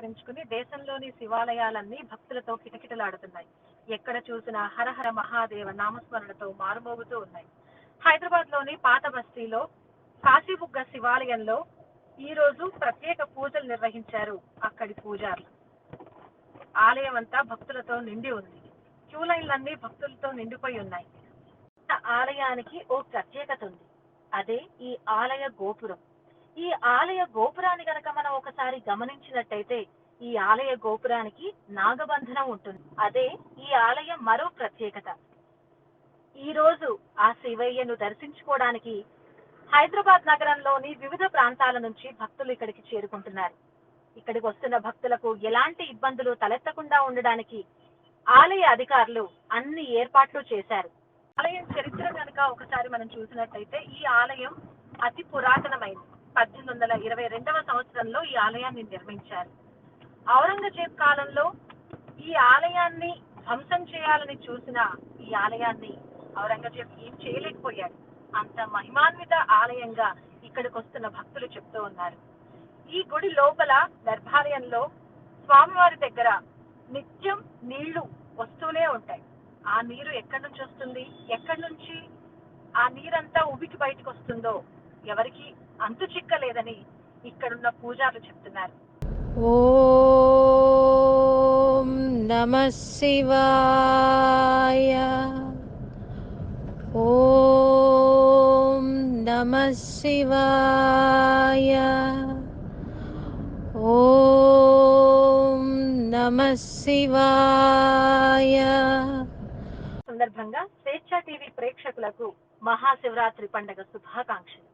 పురస్కరించుకుని దేశంలోని శివాలయాలన్నీ భక్తులతో కిటకిటలాడుతున్నాయి. ఎక్కడ చూసినా హరహర మహాదేవ నామస్మరణతో మారుమోగుతూ ఉన్నాయి. హైదరాబాద్లోని పాత బస్తీలో కాశీబుగ్గ శివాలయంలో ఈ రోజు ప్రత్యేక పూజలు నిర్వహించారు అక్కడి పూజారులు. ఆలయం అంతా భక్తులతో నిండి ఉంది. క్యూ లైన్లన్నీ భక్తులతో నిండిపోయి ఉన్నాయి. ఆలయానికి ఓ ప్రత్యేకత ఉంది. అదే ఈ ఆలయ గోపురం. ఈ ఆలయ గోపురాన్ని గనక మనం ఒకసారి గమనించినట్టయితే ఈ ఆలయ గోపురానికి నాగబంధనం ఉంటుంది. అదే ఈ ఆలయం మరో ప్రత్యేకత. ఈ రోజు ఆ శివయ్యను దర్శించుకోవడానికి హైదరాబాద్ నగరంలోని వివిధ ప్రాంతాల నుంచి భక్తులు ఇక్కడికి చేరుకుంటున్నారు. ఇక్కడికి వస్తున్న భక్తులకు ఎలాంటి ఇబ్బందులు తలెత్తకుండా ఉండడానికి ఆలయ అధికారులు అన్ని ఏర్పాట్లు చేశారు. ఆలయం చరిత్ర కనుక ఒకసారి మనం చూసినట్టయితే ఈ ఆలయం అతి పురాతనమైనది పద్దెనిమిది వందల ఇరవై రెండవ సంవత్సరంలో ఈ ఆలయాన్ని నిర్మించారు. ఔరంగజేబ్ కాలంలో ఈ ఆలయాన్ని ధ్వంసం చేయాలని చూసిన ఈ ఆలయాన్ని ఔరంగజేబ్ ఏం చేయలేకపోయాడు. అంత మహిమాన్విత ఆలయంగా ఇక్కడికి వస్తున్న భక్తులు చెప్తూ ఉన్నారు. ఈ గుడి లోపల గర్భాలయంలో స్వామివారి దగ్గర నిత్యం నీళ్ళు వస్తూనే ఉంటాయి. ఆ నీరు ఎక్కడి నుంచి వస్తుంది? ఎక్కడి నుంచి ఆ నీరంతా ఉబికి బయటకు వస్తుందో ఎవరికి అంతు చిక్కలేదని ఇక్కడున్న పూజారులు చెప్తున్నారు. ఓం నమ శివాయ. ఓం నమ శివాయ. ఓం నమ శివాయ. సందర్భంగా స్వేచ్ఛ టీవీ ప్రేక్షకులకు మహాశివరాత్రి పండగ శుభాకాంక్షలు.